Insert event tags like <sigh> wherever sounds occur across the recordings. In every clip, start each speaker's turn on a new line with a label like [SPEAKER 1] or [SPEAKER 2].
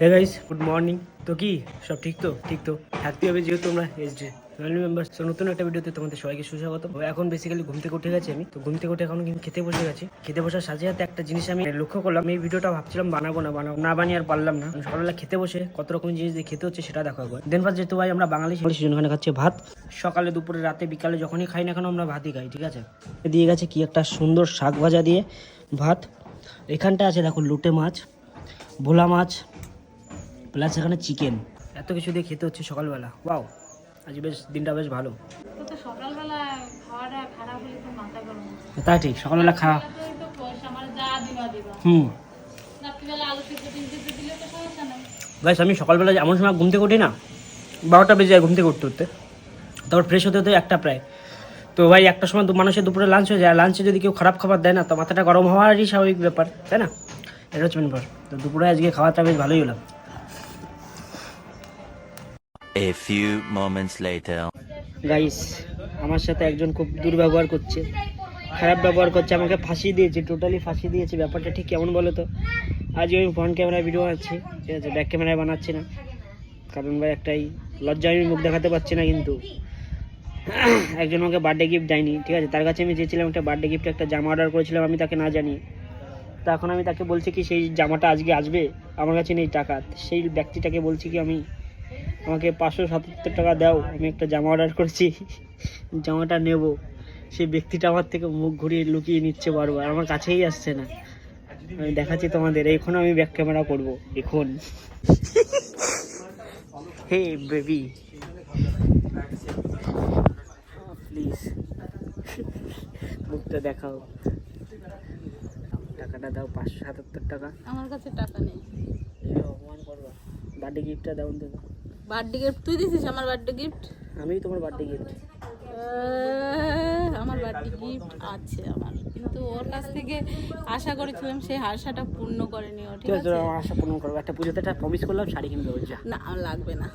[SPEAKER 1] Guys good morning তো কি? সব ঠিক তো? ঠিক তো? থাকতে হবে যেহেতু তোমরা এসডি ফ্যামিলি মেম্বার তো নতুন একটা ভিডিওতে তোমাদের সবাইকে সুস্বাগত এখন বেসিক্যালি ঘুম থেকে উঠে গেছি আমি। তো ঘুম থেকে উঠে এখন কিন্তু খেতে বসে গেছি। খেতে বসার সাথে সাথে একটা জিনিস আমি লক্ষ্য করলাম। এই ভিডিওটা ভাবছিলাম বানাবো না বানাবো না বানিয়ে আর পারলাম না। সকালবেলা খেতে বসে কত রকম জিনিস দিয়ে খেতে হচ্ছে সেটা দেখা একবার। দেন ফার্স্ট যেহেতু ভাই আমরা বাঙালি সেজন্য এখানে খাচ্ছে ভাত। সকালে, দুপুরে, রাতে, বিকালে যখনই খাই না কেন আমরা ভাতই খাই, ঠিক আছে? দিয়ে গেছে কি একটা সুন্দর শাক ভাজা দিয়ে ভাত। এখানটা আছে দেখো লুটে মাছ, ভোলা মাছ প্লাস এখানে চিকেন এত কিছু দিয়ে খেতে হচ্ছে সকালবেলা। ওয়াও আজ বেশ দিনটা বেশ ভালো।
[SPEAKER 2] তো তো সকালবেলা খারাপ হলে তো মাথা গরম হয়।
[SPEAKER 1] তা ঠিক সকালবেলা খাওয়া।
[SPEAKER 2] তারপরে তো পয়সা আমার যা দিবা দিবা।
[SPEAKER 1] হুম। গাইস আমি সকালবেলা এমন সময় ঘুম থেকে উঠি না বারোটা বেজে যায় ঘুম থেকে উঠতে উঠতে। তারপর ফ্রেশ হতে হতে একটা প্রায়। তো ভাই একটা সময় দু- মানুষের দুপুরে লাঞ্চ হয়ে যায়। লাঞ্চে যদি কেউ খারাপ খাবার দেয় না তো মাথাটা গরম হওয়ারই স্বাভাবিক ব্যাপার তাই না? এটা হচ্ছে মেন ব্যাপার তো দুপুরে আজকে খাওয়াটা বেশ ভালোই হলাম
[SPEAKER 3] A few moments later.
[SPEAKER 1] Guys আমার সাথে একজন খুব দুর্ব্যবহার করছে। খারাপ ব্যবহার করছে, আমাকে ফাঁসি দিয়েছে টোটালি ফাঁসি দিয়েছে, ব্যাপারটা ঠিক কেমন বলো তো? আজ আমি ফ্রন্ট ক্যামেরায় ভিডিও বানাচ্ছি ঠিক আছে? ব্যাক ক্যামেরায় বানাচ্ছি না। কারণ ভাই, একটাই লজ্জা, আমি মুখ দেখাতে পারছি না কিন্তু। একজন আমাকে বার্থডে গিফট দেয়নি, ঠিক আছে? তার কাছে আমি চেয়েছিলাম একটা বার্থডে গিফট একটা জামা অর্ডার করেছিলাম, আমি তাকে না জানি। তা এখন আমি তাকে বলছি কি, সেই জামাটা আজকে আসবে? আমার কাছে নেই টাকা। সেই ব্যক্তিটাকে বলছি কি, আমি আমাকে পাঁচশো সাতাত্তর টাকা দাও আমি একটা জামা অর্ডার করেছি। জামাটা নেব। সেই ব্যক্তিটা আমার থেকে মুখ ঘুরিয়ে লুকিয়ে নিচ্ছে বারবার আমার কাছেই আসছে না। আমি দেখাচ্ছি তোমাদের এখন আমি ব্যাক ক্যামেরা করব এখন। হে বেবি প্লিজ মুখটা দেখাও। টাকাটা দাও পাঁচশো সাতাত্তর টাকা।
[SPEAKER 2] আমার কাছে টাকা নেই।
[SPEAKER 1] অপমান করবা বার্থডে গিফটটা দাও তো
[SPEAKER 2] বার্থডে গিফট তুই দিছিস আমার বার্থডে গিফট
[SPEAKER 1] আমি তোমার বার্থডে গিফট
[SPEAKER 2] আমার বার্থডে গিফট আছে আমার। কিন্তু ওর কাছ থেকে আশা করেছিলাম সেই আশাটা পূর্ণ করেনি ও ঠিক
[SPEAKER 1] আছে আশা পূর্ণ করব। একটা পুজোতে একটা প্রমিস করলাম শাড়ি কিনবে ওর
[SPEAKER 2] না আমার লাগবে না।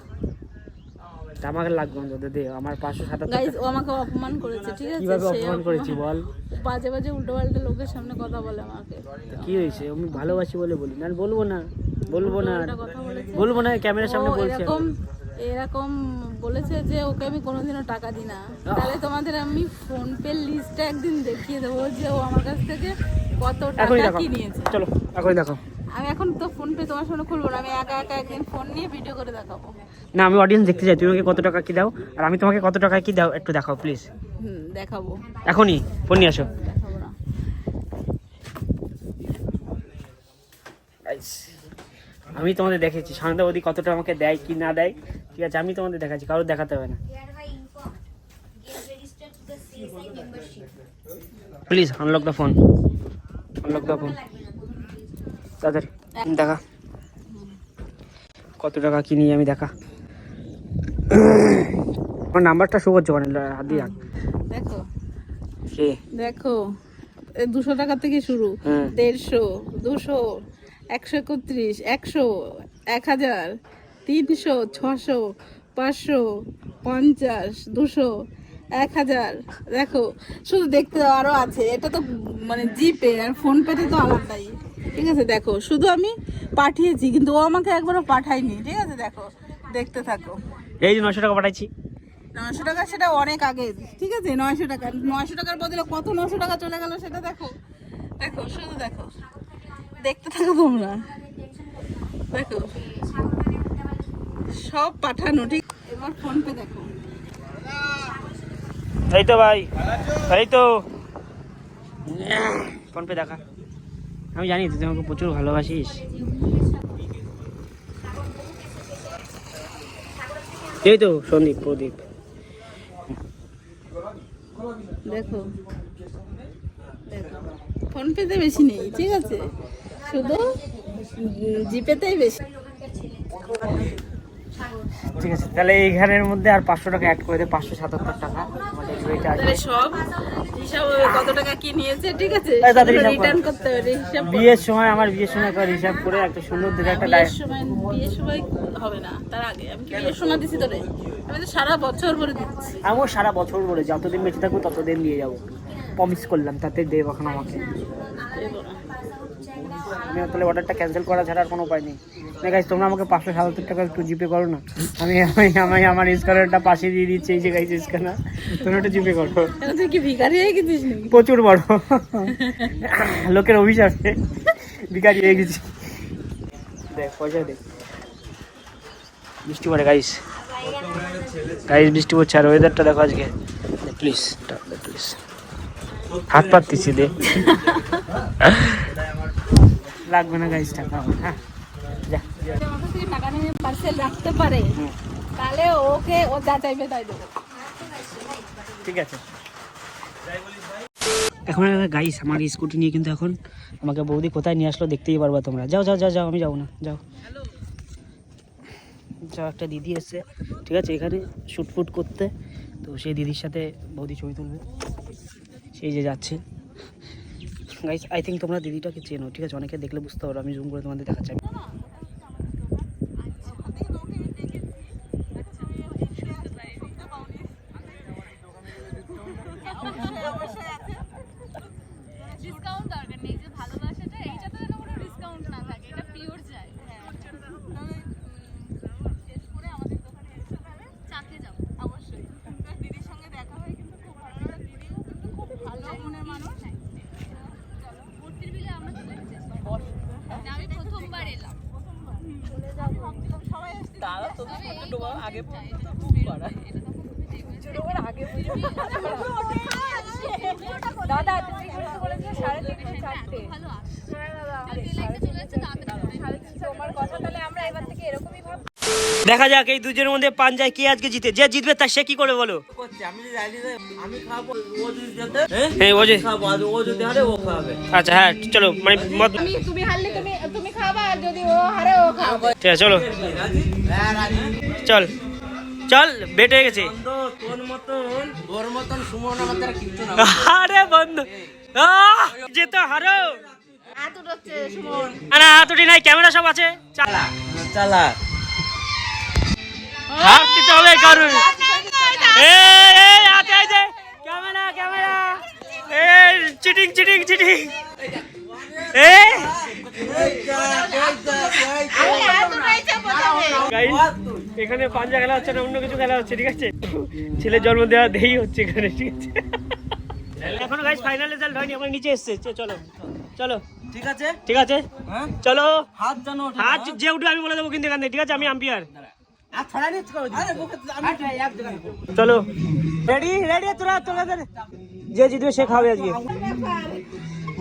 [SPEAKER 1] আমাকে লাগবে অন্তত দে আমার পাঁচশো সাতাত্তর
[SPEAKER 2] গাইজ ও আমাকে অপমান করেছে ঠিক আছে?
[SPEAKER 1] কীভাবে
[SPEAKER 2] সে
[SPEAKER 1] অপমান করেছি বল?
[SPEAKER 2] বাজে বাজে উল্টো পাল্টা লোকের সামনে কথা বলে আমাকে।
[SPEAKER 1] কি হয়েছে? আমি ভালোবাসি বলে বলি না বলব না। বলব না বলব না ক্যামেরার সামনে বলছি।
[SPEAKER 2] এরকম এরকম বলেছে যে ওকে আমি কোনোদিনও টাকা দিই না। তাহলে তোমাদের আমি ফোন পে লিস্টটা একদিন দেখিয়ে দেবো যে ও আমার কাছ থেকে কত টাকা কি নিয়েছে।
[SPEAKER 1] চলো এখনই দেখো
[SPEAKER 2] আমি এখন তো ফোন পে তোমার সামনে খুলবো না আমি একা একা একদিন ফোন নিয়ে ভিডিও করে দেখাবো।
[SPEAKER 1] না আমি অডিয়েন্স দেখতে চাই তুমি আমাকে কত টাকা কি দাও আর আমি তোমাকে কত টাকা কি দাও একটু দেখাও প্লিজ
[SPEAKER 2] হুম দেখাবো।
[SPEAKER 1] এখনই ফোন নিয়ে আসো।
[SPEAKER 2] দেখাবো না।
[SPEAKER 1] আমি তোমাদের দেখেছি শান্তাবতী কতটা আমাকে দেয় কি না দেয় ঠিক আছে আমি তোমাদের দেখাচ্ছি কারোর দেখাতে হবে না। Please unlock the phone unlock the phone তাদের দেখা। কত টাকা কিনি আমি দেখা? আমার নাম্বারটা শো করছে ওখানে হাত দিয়ে
[SPEAKER 2] দেখো। দেখো। দুশো টাকা থেকে শুরু। দেড়শো দুশো। একশো একত্রিশ একশো এক হাজার তিনশো ছশো পাঁচশো পঞ্চাশ দুশো এক হাজার। দেখো শুধু দেখতে আরও আছে। এটা তো মানে জিপে আর ফোন পেতে তো আলাদাই ঠিক আছে দেখো শুধু আমি পাঠিয়েছি কিন্তু ও আমাকে একবারও পাঠায়নি। ঠিক আছে দেখো দেখতে থাকো।
[SPEAKER 1] এই যে নশো টাকা পাঠাইছি।
[SPEAKER 2] নয়শো টাকা সেটা অনেক আগে। ঠিক আছে নয়শো টাকা। নয়শো টাকার বদলে কত নশো টাকা চলে গেল সেটা দেখো। দেখো শুধু দেখো। দেখতে থাকো তোমরা। দেখো। সব পাঠানো ঠিক? এবার ফোন পে দেখো।
[SPEAKER 1] এই তো ভাই এই তো। ফোন পে দেখা। আমি জানি তুই আমাকে প্রচুর ভালোবাসিস। এই তো সন্দীপ প্রদীপ।
[SPEAKER 2] দেখো। দেখো। ফোন পেতে বেশি নেই ঠিক আছে? শুধু জিপেতেই বেশি।
[SPEAKER 1] ঠিক আছে তাহলে এইখানের মধ্যে আর পাঁচশো টাকা অ্যাড করে দে পাঁচশো সাতাত্তর টাকা।
[SPEAKER 2] সব হিসাব কত টাকা কি নিয়েছে ঠিক আছে। রিটার্ন করতে হবে হিসাব
[SPEAKER 1] বিয়ের সময় আমার বিয়ের সময় একবার হিসাব করে একটা সুন্দর দেখে একটা
[SPEAKER 2] বিয়ের সময় বিয়ের সময় হবে না তার আগে। আমি কি বিয়ের সময় দিছি তোরে? আমি তো সারা বছর ভরে দিচ্ছি।
[SPEAKER 1] আমিও সারা বছর যতদিন বেঁচে থাকব ততদিন নিয়ে যাব। প্রমিস করলাম তাতে দেব এখন আমাকে। আমি তাহলে অর্ডারটা ক্যান্সেল করা ছাড়া আর কোনো উপায় নেই। না গাইস তোমরা আমাকে পাঁচশো সাতাত্তর টাকা একটু জিপে করো না। আমি আমি আমি আমার স্ক্যানারটা পাশে দিয়ে দিচ্ছি এই যে গাইস স্ক্যানার তোমরা একটু জিপে করো।
[SPEAKER 2] তুই কি ভিখারি হয়ে গেছিস
[SPEAKER 1] প্রচুর বড়। লোকের অভিশাপে বিকারি হয়ে গেছি। দেখ পয়সা দেখ বৃষ্টি পড়ে গাইস গাইস বৃষ্টি পড়ছে। আর ওয়েদারটা দেখো আজকে। প্লিজ প্লিজ হাত পাততেছি দে। লাগবে না গাইস টাকা। আমার, হ্যাঁ যা।
[SPEAKER 2] টাকা নিয়ে পার্সেল রাখতে পারে। তাহলে ওকে ও যা চাইবে তাই দেবো।
[SPEAKER 1] ঠিক আছে। এখন গাইস আমার স্কুটি নিয়ে কিন্তু এখন আমাকে বৌদি কোথায় নিয়ে আসলো দেখতেই পারবা তোমরা। যাও যাও যাও যাও আমি যাব না। যাও। যাও একটা দিদি এসছে। ঠিক আছে এখানে শ্যুট ফুট করতে। তো সেই দিদির সাথে বৌদি ছবি তুলবে। সেই যে যাচ্ছে। গাইস আই থিঙ্ক তোমরা দিদিটাকে চেনো, ঠিক আছে? অনেকে দেখলে বুঝতে পারো, আমি জুম করে তোমাদের দেখাচ্ছি
[SPEAKER 4] ডিসকাউন্ট দরকার নেই যে ভালোবাসাটা এইটাতে যেন কোনো ডিসকাউন্ট না থাকে এটা পিওর চাই হ্যাঁ শেষ করে আমাদের দোকানে এসে পাবে চাকে যাব অবশ্যই দিদির সঙ্গে দেখা হয় কিন্তু খুব ভালো লাগে দিদিও কিন্তু খুব ভালো মনের মানুষ চলো মূর্তির বিলে আমরা চলে এসেছি আমি প্রথমবার এলাম আগে দাদা তুমি বলেছ সাড়ে তিনটে চারটে। তাড়াতাড়ি তোমার কথা তাহলে আমরা এবার থেকে এরকমই ভাববো
[SPEAKER 1] দেখা যাক এই দুজনের মধ্যে পাঞ্জায় কে আজকে জিতে? যে জিতবে তার সে কি করে বলো? হ্যাঁ ও যে আচ্ছা হ্যাঁ চলো মানে মত-
[SPEAKER 2] তুমি তুমি হারলে তুমি তুমি খাবা আর যদি ও হারে ও খাবে।
[SPEAKER 1] ঠিক আছে চলো। চল। চল বেট হয়ে গেছে। আরে বন্ধু। আহ, যে তো হারো।
[SPEAKER 2] হাত
[SPEAKER 1] না, না নাই ক্যামেরা সব আছে। চালা
[SPEAKER 5] চালা।
[SPEAKER 1] হাত দিতে হবে কারণ এই এই ক্যামেরা ক্যামেরা। এই চিটিং চিটিং চিটিং। এই। এখানে পাঞ্জা খেলা হচ্ছে না অন্য কিছু খেলা হচ্ছে ঠিক আছে? ছেলের জন্ম দেওয়া দেই হচ্ছে এখানে ঠিক আছে? এখনও গাইস ফাইনাল রেজাল্ট হয়নি আমরা নিচে এসেছে চ- চলো। চলো।
[SPEAKER 5] ঠিক আছে?
[SPEAKER 1] ঠিক আছে?
[SPEAKER 5] হ্যাঁ?
[SPEAKER 1] চলো।
[SPEAKER 5] হাত জানো
[SPEAKER 1] হাত যে উঠবে আমি বলে দেবো কিন্তু এখান থেকে ঠিক আছে? আমি আম্পিয়ার চলো। রেডি? রেডি? তোরা তোরা যে জিতবে সে খাবে আজকে।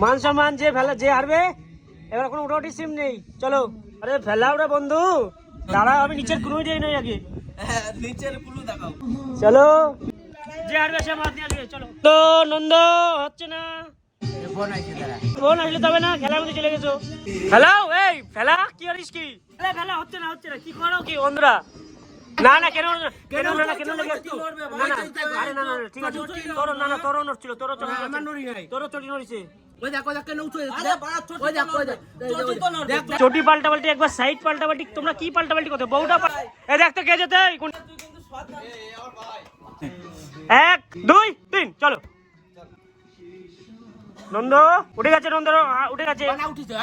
[SPEAKER 1] মান সম্মান যে ফেলা যে হারবে এবার কোনো উঠাউটি সিম নেই। চলো। আরে ফেলা ওরা বন্ধু। দাঁড়া আমি নিচের কোনো যাই নাই আগে।
[SPEAKER 5] হ্যাঁ, নিচের কুলু দেখাও।
[SPEAKER 1] চলো। যে হারবে সে মাছ নিয়ে আসবে চলো। তো নন্দ হচ্ছে না? আসলে তবে না খেলার মধ্যে চলে গেছো। ফেলাও এই ফেলা কি করিস কি? ফেলা হচ্ছে না হচ্ছে না। কি করো? কি অন্ধরা? না না কেন কেন না না কেন না না আরে না না ঠিক আছে তোর না না তোর নড়ছিল তোর চড়ি আমার নড়ি নাই। তোর চড়ি নড়িছে?
[SPEAKER 5] ওই দেখো দেখ কেন উঠে আরে বাড়া ওই দেখ ওই দেখ ছোট তো নড় দেখ
[SPEAKER 1] চটি পাল্টা পাল্টি একবার সাইড পাল্টা পাল্টি তোমরা কি পাল্টা পাল্টি করতে? বউটা এ দেখ তো কে যেতে? এই কোন- এক দুই তিন চলো। নন্দ উঠে গেছে নন্দ উঠে গেছে।
[SPEAKER 5] না উঠিছে।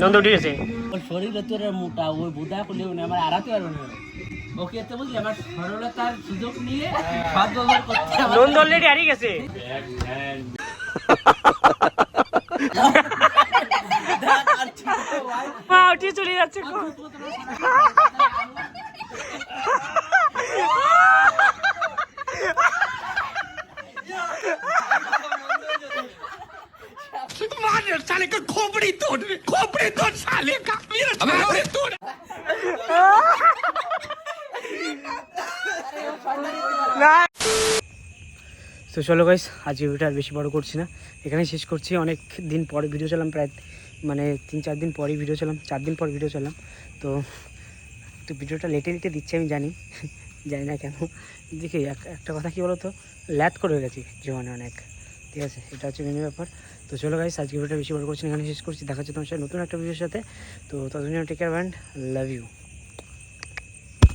[SPEAKER 1] নন্দ উঠে গেছে
[SPEAKER 5] ওর শরীরে তোর মোটা ওই বুদা করলে উনি আমার আড়াতে পারবে না। ওকে তো বুঝলি আমার সরলতার সুযোগ নিয়ে সদ ব্যবহার করতে
[SPEAKER 1] নন্দ অলরেডি হারিয়ে গেছে। মা উঠে চলে যাচ্ছে <laughs> গো। তো চলো গাইস আজ ভিডিওটা আর বেশি বড় করছি না। এখানে শেষ করছি। অনেক দিন পরে ভিডিও চালাম প্রায় মানে তিন চার দিন পরেই ভিডিও চালাম চার দিন পর ভিডিও চালাম। তো তো ভিডিওটা লেটে লেটে দিচ্ছে আমি জানি। জানি না কেন। দেখি এক- একটা কথা কি বলো তো ল্যাট করে গেছি জীবনে অনেক। ঠিক আছে, এটা হচ্ছে মেন ব্যাপার। তো চলো গাইস আজকে ভিডিওটা বেশি বড় করছি এখানে শেষ করছি। দেখা হচ্ছে তোমার সাথে নতুন একটা ভিডিওর সাথে। তো ততদিন take care and love you